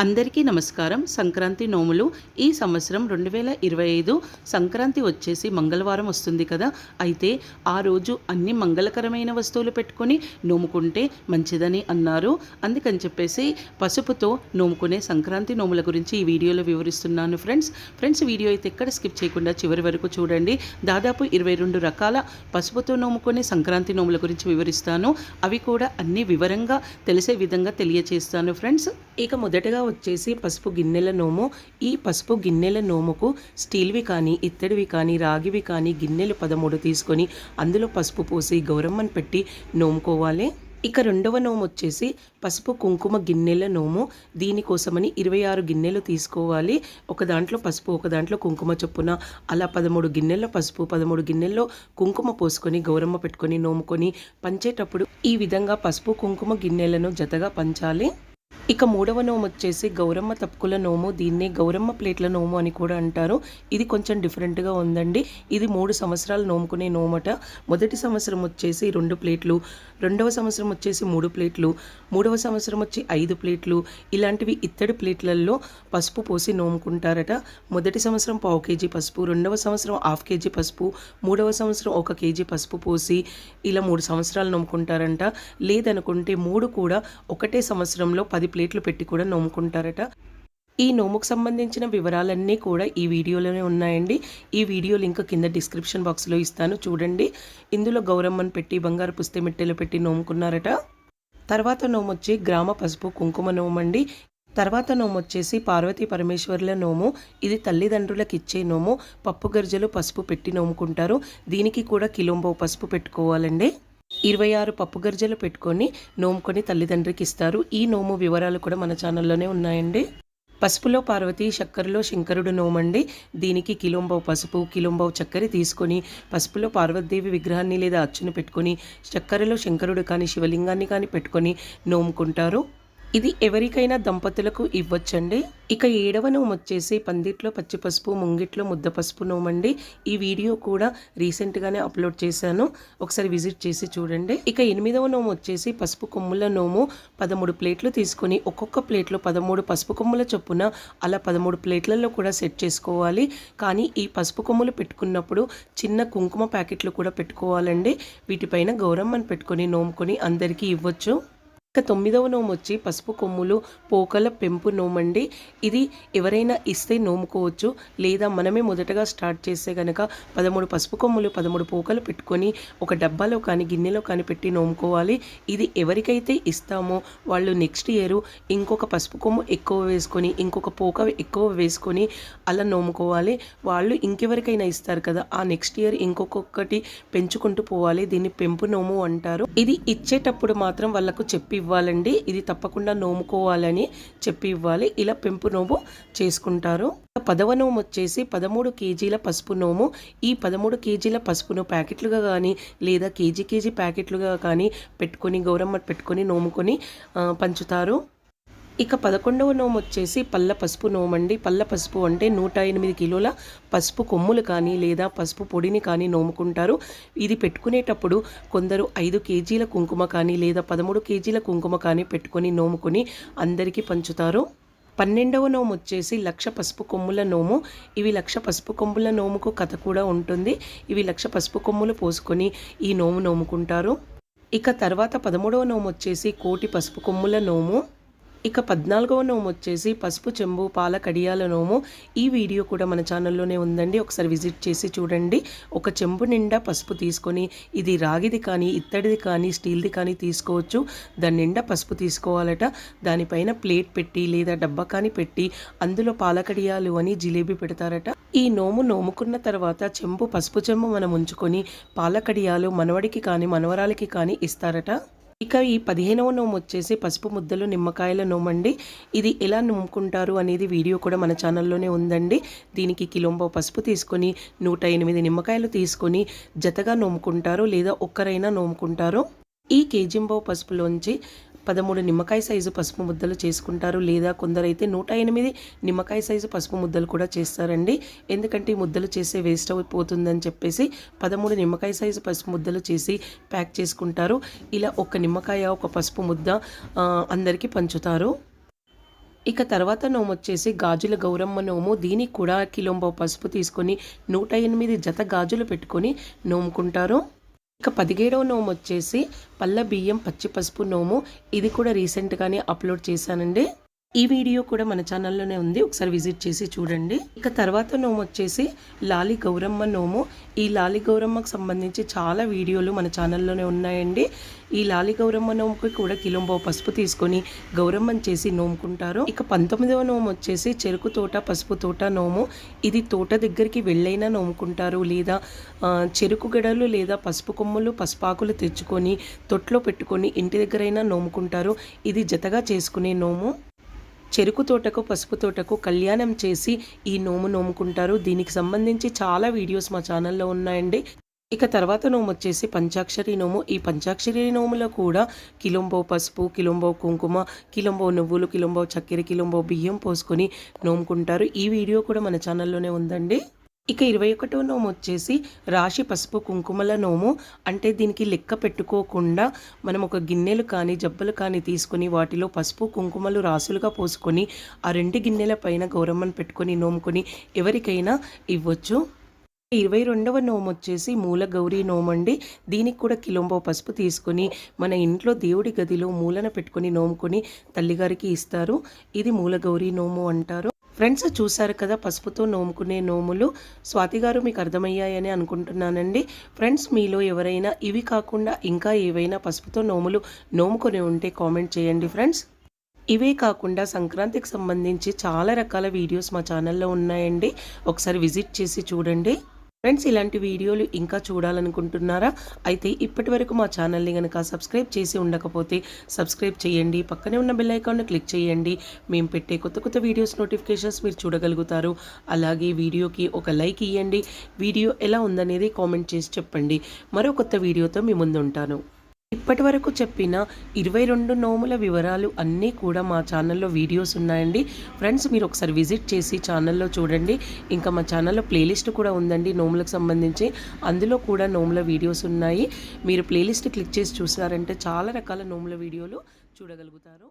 అందరికీ నమస్కారం. సంక్రాంతి నోములు ఈ సంవత్సరం రెండు వేల ఇరవై ఐదు సంక్రాంతి వచ్చేసి మంగళవారం వస్తుంది కదా. అయితే ఆ రోజు అన్ని మంగళకరమైన వస్తువులు పెట్టుకొని నోముకుంటే మంచిదని అన్నారు. అందుకని చెప్పేసి పసుపుతో నోముకునే సంక్రాంతి నోముల గురించి ఈ వీడియోలో వివరిస్తున్నాను ఫ్రెండ్స్. ఫ్రెండ్స్ వీడియో అయితే ఎక్కడ స్కిప్ చేయకుండా చివరి వరకు చూడండి. దాదాపు ఇరవై రెండు రకాల పసుపుతో నోముకునే సంక్రాంతి నోముల గురించి వివరిస్తాను. అవి కూడా అన్ని వివరంగా తెలిసే విధంగా తెలియచేస్తాను ఫ్రెండ్స్. ఇక మొదటగా వచ్చేసి పసుపు గిన్నెల నోము. ఈ పసుపు గిన్నెల నోముకు స్టీల్వి కానీ ఇత్తడివి కానీ రాగివి కానీ గిన్నెలు పదమూడు తీసుకొని అందులో పసుపు పోసి గౌరమ్మను పెట్టి నోముకోవాలి. ఇక రెండవ నోము వచ్చేసి పసుపు కుంకుమ గిన్నెల నోము. దీనికోసమని ఇరవై ఆరు గిన్నెలు తీసుకోవాలి. ఒక దాంట్లో పసుపు ఒక దాంట్లో కుంకుమ చొప్పున అలా పదమూడు గిన్నెల్లో పసుపు పదమూడు గిన్నెల్లో కుంకుమ పోసుకొని గౌరమ్మ పెట్టుకొని నోముకొని పంచేటప్పుడు ఈ విధంగా పసుపు కుంకుమ గిన్నెలను జతగా పంచాలి. ఇక మూడవ నోము వచ్చేసి గౌరమ్మ తప్పుకుల నోము దీన్నే గౌరమ్మ ప్లేట్ల నోము అని కూడా అంటారు. ఇది కొంచెం డిఫరెంట్గా ఉందండి. ఇది మూడు సంవత్సరాలు నోముకునే నోమట. మొదటి సంవత్సరం వచ్చేసి రెండు ప్లేట్లు రెండవ సంవత్సరం వచ్చేసి మూడు ప్లేట్లు మూడవ సంవత్సరం వచ్చి ఐదు ప్లేట్లు. ఇలాంటివి ఇత్తడి ప్లేట్లలో పసుపు పోసి నోముకుంటారట. మొదటి సంవత్సరం పావు కేజీ పసుపు రెండవ సంవత్సరం హాఫ్ కేజీ పసుపు మూడవ సంవత్సరం ఒక కేజీ పసుపు పోసి ఇలా మూడు సంవత్సరాలు నోముకుంటారంట. లేదనుకుంటే మూడు కూడా ఒకటే సంవత్సరంలో పది ప్లేట్లు పెట్టి కూడా నోముకుంటారట ఈ నోముకు సంబంధించిన వివరాలన్నీ కూడా ఈ వీడియోలోనే ఉన్నాయండి. ఈ వీడియో లింక్ కింద డిస్క్రిప్షన్ బాక్స్లో ఇస్తాను. చూడండి. ఇందులో గౌరమ్మను పెట్టి బంగారు పుస్తే మిట్టెలు పెట్టి నోముకున్నారట తర్వాత నోము వచ్చి గ్రామ పసుపు కుంకుమ నోమండి తర్వాత నోము వచ్చేసి పార్వతీ పరమేశ్వర్ల నోము ఇది తల్లిదండ్రులకు ఇచ్చే నోము పప్పు గర్జలు పసుపు పెట్టి నోముకుంటారు దీనికి కూడా కిలోంబో పసుపు పెట్టుకోవాలండి. ఇరవై ఆరు పప్పు గర్జలు పెట్టుకొని నోముకొని తల్లిదండ్రికి ఇస్తారు. ఈ నోము వివరాలు కూడా మన ఛానల్లోనే ఉన్నాయండి. పసుపులో పార్వతి చక్కెరలో శంకరుడు నోమండి. దీనికి కిలోంబావు పసుపు కిలోంబవు చక్కెర తీసుకొని పసుపులో పార్వతీదేవి విగ్రహాన్ని లేదా అచ్చును పెట్టుకొని చక్కెరలో శంకరుడు కానీ శివలింగాన్ని కానీ పెట్టుకొని నోముకుంటారు. ఇది ఎవరికైనా దంపతులకు ఇవ్వచ్చండి. ఇక ఏడవ నోము వచ్చేసి పందిట్లో పచ్చి పసుపు ముంగిట్లో ముద్ద పసుపు నోమండి. ఈ వీడియో కూడా రీసెంట్గానే అప్లోడ్ చేశాను. ఒకసారి విజిట్ చేసి చూడండి. ఇక ఎనిమిదవ నోము వచ్చేసి పసుపు కొమ్ముల నోము. పదమూడు ప్లేట్లు తీసుకొని ఒక్కొక్క ప్లేట్లో పదమూడు పసుపు కొమ్ముల చొప్పున అలా పదమూడు ప్లేట్లలో కూడా సెట్ చేసుకోవాలి. కానీ ఈ పసుపు కొమ్ములు పెట్టుకున్నప్పుడు చిన్న కుంకుమ ప్యాకెట్లు కూడా పెట్టుకోవాలండి. వీటిపైన గౌరమ్మను పెట్టుకొని నోముకొని అందరికీ ఇవ్వచ్చు. ఇక తొమ్మిదవ నోము వచ్చి పసుపు కొమ్ములు పోకల పెంపు నోమండి. ఇది ఎవరైనా ఇస్తే నోముకోవచ్చు. లేదా మనమే మొదటగా స్టార్ట్ చేస్తే కనుక పదమూడు పసుపు కొమ్ములు పదమూడు పోకలు పెట్టుకొని ఒక డబ్బాలో కానీ గిన్నెలో కానీ పెట్టి నోముకోవాలి. ఇది ఎవరికైతే ఇస్తామో వాళ్ళు నెక్స్ట్ ఇయర్ ఇంకొక పసుపు కొమ్ము ఎక్కువ వేసుకొని ఇంకొక పోక ఎక్కువ వేసుకొని అలా నోముకోవాలి. వాళ్ళు ఇంకెవరికైనా ఇస్తారు కదా ఆ నెక్స్ట్ ఇయర్ ఇంకొకటి పెంచుకుంటూ పోవాలి. దీన్ని పెంపు నోము అంటారు. ఇది ఇచ్చేటప్పుడు మాత్రం వాళ్ళకు చెప్పి ఇవ్వాలండి. ఇది తప్పకుండా నోముకోవాలని చెప్పి ఇవ్వాలి. ఇలా పెంపు నోము చేసుకుంటారు. పదవ నోము వచ్చేసి పదమూడు కేజీల పసుపు నోము. ఈ పదమూడు కేజీల పసుపును ప్యాకెట్లుగా కానీ లేదా కేజీ కేజీ ప్యాకెట్లుగా కానీ పెట్టుకొని గౌరమ్మ పెట్టుకొని నోముకొని పంచుతారు. ఇక పదకొండవ నోము వచ్చేసి పల్ల పసుపు నోమండి. పళ్ళ పసుపు అంటే నూట ఎనిమిది కిలోల పసుపు కొమ్ములు కానీ లేదా పసుపు పొడిని కానీ నోముకుంటారు. ఇది పెట్టుకునేటప్పుడు కొందరు ఐదు కేజీల కుంకుమ కానీ లేదా పదమూడు కేజీల కుంకుమ కానీ పెట్టుకొని నోముకొని అందరికీ పంచుతారు. పన్నెండవ నోము వచ్చేసి లక్ష పసుపు కొమ్ముల నోము. ఇవి లక్ష పసుపు కొమ్ముల నోముకు కథ కూడా ఉంటుంది. ఇవి లక్ష పసుపు కొమ్ములు పోసుకొని ఈ నోము నోముకుంటారు. ఇక తర్వాత పదమూడవ నోము వచ్చేసి కోటి పసుపు కొమ్ముల నోము. ఇక పద్నాలుగవ నోము వచ్చేసి పసుపు చెంబు పాల కడియాల నోము. ఈ వీడియో కూడా మన ఛానల్లోనే ఉందండి. ఒకసారి విజిట్ చేసి చూడండి. ఒక చెంబు నిండా పసుపు తీసుకొని ఇది రాగిది కానీ ఇత్తడిది కానీ స్టీల్ది కానీ తీసుకోవచ్చు. దాని నిండా పసుపు తీసుకోవాలట. దానిపైన ప్లేట్ పెట్టి లేదా డబ్బా కానీ పెట్టి అందులో పాలకడియాలు అని జిలేబీ పెడతారట. ఈ నోము నోముకున్న తర్వాత చెంబు పసుపు చెంబు మనం ఉంచుకొని పాలకడియాలు మనవడికి కానీ మనవరాలకి కానీ ఇస్తారట. ఇక ఈ పదిహేనవ నోము వచ్చేసి పసుపు ముద్దలు నిమ్మకాయల నోమండి. ఇది ఎలా నోముకుంటారు అనేది వీడియో కూడా మన ఛానల్లోనే ఉందండి. దీనికి కిలోంబో పసుపు తీసుకొని నూట ఎనిమిది నిమ్మకాయలు తీసుకొని జతగా నోముకుంటారు లేదా ఒక్కరైనా నోముకుంటారు ఈ కేజింబో పసుపులోంచి పదమూడు నిమ్మకాయ సైజు పసుపు ముద్దలు చేసుకుంటారు. లేదా కొందరైతే నూట ఎనిమిది నిమ్మకాయ సైజు పసుపు ముద్దలు కూడా చేస్తారండి. ఎందుకంటే ఈ ముద్దలు చేసే వేస్ట్ అయిపోతుందని చెప్పేసి పదమూడు నిమ్మకాయ సైజు పసుపు ముద్దలు చేసి ప్యాక్ చేసుకుంటారు. ఇలా ఒక నిమ్మకాయ ఒక పసుపు ముద్ద అందరికీ పంచుతారు. ఇక తర్వాత నోము వచ్చేసి గాజుల గౌరమ్మ నోము. దీనికి కూడా కిలోంబో పసుపు తీసుకొని నూట ఎనిమిది జత గాజులు పెట్టుకొని నోముకుంటారు. ఇక పదిహేడవ నోము వచ్చేసి పల్ల బియ్యం పచ్చి పసుపు నోము. ఇది కూడా రీసెంట్గానే అప్లోడ్ చేశానండి. ఈ వీడియో కూడా మన ఛానల్లోనే ఉంది. ఒకసారి విజిట్ చేసి చూడండి. ఇక తర్వాత నోము వచ్చేసి లాలి గౌరమ్మ నోము. ఈ లాలి గౌరమ్మకు సంబంధించి చాలా వీడియోలు మన ఛానల్లోనే ఉన్నాయండి. ఈ లాలి గౌరమ్మ నోముకి కూడా కిలోంబో పసుపు తీసుకొని గౌరమ్మని చేసి నోముకుంటారు. ఇక పంతొమ్మిదవ నోము వచ్చేసి చెరుకు తోట పసుపు తోట నోము. ఇది తోట దగ్గరికి వెళ్ళైనా నోముకుంటారు. లేదా చెరుకు గడలు లేదా పసుపు కొమ్ములు పసుపాకులు తెచ్చుకొని తొట్లో పెట్టుకొని ఇంటి దగ్గరైనా నోముకుంటారు. ఇది జతగా చేసుకునే నోము. చెరుకు తోటకు పసుపు తోటకు కళ్యాణం చేసి ఈ నోము నోముకుంటారు. దీనికి సంబంధించి చాలా వీడియోస్ మా ఛానల్లో ఉన్నాయండి. ఇక తర్వాత నోము వచ్చేసి పంచాక్షరి నోము. ఈ పంచాక్షరి నోములో కూడా కిలోంబో పసుపు కిలోంబో కుంకుమ కిలోంబో నువ్వులు కిలోంబో చక్కెర కిలోంబో బియ్యం పోసుకొని నోముకుంటారు. ఈ వీడియో కూడా మన ఛానల్లోనే ఉందండి. ఇక ఇరవై ఒకటో నోము వచ్చేసి రాశి పసుపు కుంకుమల నోము. అంటే దీనికి లెక్క పెట్టుకోకుండా మనం ఒక గిన్నెలు కానీ జబ్బలు కానీ తీసుకొని వాటిలో పసుపు కుంకుమలు రాసులుగా పోసుకొని ఆ రెండు గిన్నెల పైన గౌరమ్మను పెట్టుకొని నోముకొని ఎవరికైనా ఇవ్వచ్చు. ఇరవై రెండవ నోము వచ్చేసి మూల గౌరీ నోమండి. దీనికి కూడా కిలోంబో పసుపు తీసుకొని మన ఇంట్లో దేవుడి గదిలో మూలన పెట్టుకొని నోముకొని తల్లిగారికి ఇస్తారు. ఇది మూల గౌరీ నోము అంటారు. ఫ్రెండ్స్ చూసారు కదా పసుపుతో నోముకునే నోములు. స్వాతి గారు మీకు అర్థమయ్యాయని అనుకుంటున్నానండి. ఫ్రెండ్స్ మీలో ఎవరైనా ఇవి కాకుండా ఇంకా ఏవైనా పసుపుతో నోములు నోముకొని ఉంటే కామెంట్ చేయండి ఫ్రెండ్స్. ఇవే కాకుండా సంక్రాంతికి సంబంధించి చాలా రకాల వీడియోస్ మా ఛానల్లో ఉన్నాయండి. ఒకసారి విజిట్ చేసి చూడండి. ఫ్రెండ్స్ ఇలాంటి వీడియోలు ఇంకా చూడాలనుకుంటున్నారా? అయితే ఇప్పటి వరకు మా ఛానల్ని కనుక సబ్స్క్రైబ్ చేసి ఉండకపోతే సబ్స్క్రైబ్ చేయండి. పక్కనే ఉన్న బెల్ ఐకాన్ని క్లిక్ చేయండి. మేము పెట్టే కొత్త కొత్త వీడియోస్ నోటిఫికేషన్స్ మీరు చూడగలుగుతారు. అలాగే వీడియోకి ఒక లైక్ ఇవ్వండి వీడియో ఎలా ఉందనేది కామెంట్ చేసి చెప్పండి. మరో కొత్త వీడియోతో మీ ముందు ఉంటాను ఇప్పటి వరకు చెప్పిన ఇరవై రెండు నోముల వివరాలు అన్నీ కూడా మా ఛానల్లో వీడియోస్ ఉన్నాయండి. ఫ్రెండ్స్ మీరు ఒకసారి విజిట్ చేసి ఛానల్లో చూడండి. ఇంకా మా ఛానల్లో ప్లేలిస్ట్ కూడా ఉందండి నోములకు సంబంధించి. అందులో కూడా నోముల వీడియోస్ ఉన్నాయి. మీరు ప్లేలిస్ట్ క్లిక్ చేసి చూసారంటే చాలా రకాల నోముల వీడియోలు చూడగలుగుతారు.